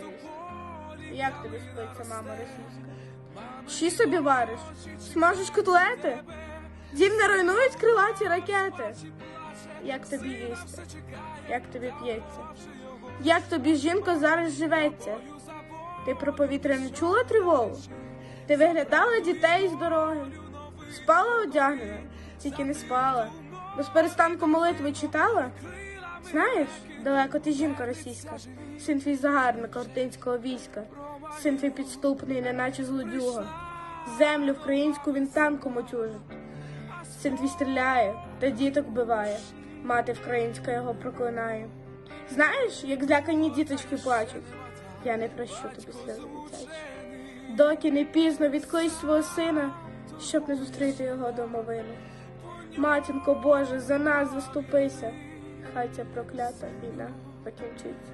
довіз. Як тобі спиться, мама російська? Щі собі вариш? Смажеш котлети? Дім не руйнують крилаті ракети. Як тобі їсти? Як тобі п'ється? Як тобі жінко зараз живеться? Ти про повітря не чула тривогу? Ти виглядала дітей з дороги, спала одягнена, тільки не спала, без перестанку молитви читала. Знаєш, далеко ти жінка російська, син твій загарбника ординського війська, син твій підступний, неначе злодюга. Землю українську він танком отюжить. Син твій стріляє та діток вбиває, мати українська його проклинає. Знаєш, як злякані діточки плачуть, я не прощу тобі сльози дитячі. Доки не пізно відклич свого сина, щоб не зустріти його домовину. Матінко Боже, за нас заступися, хай ця проклята війна покінчиться.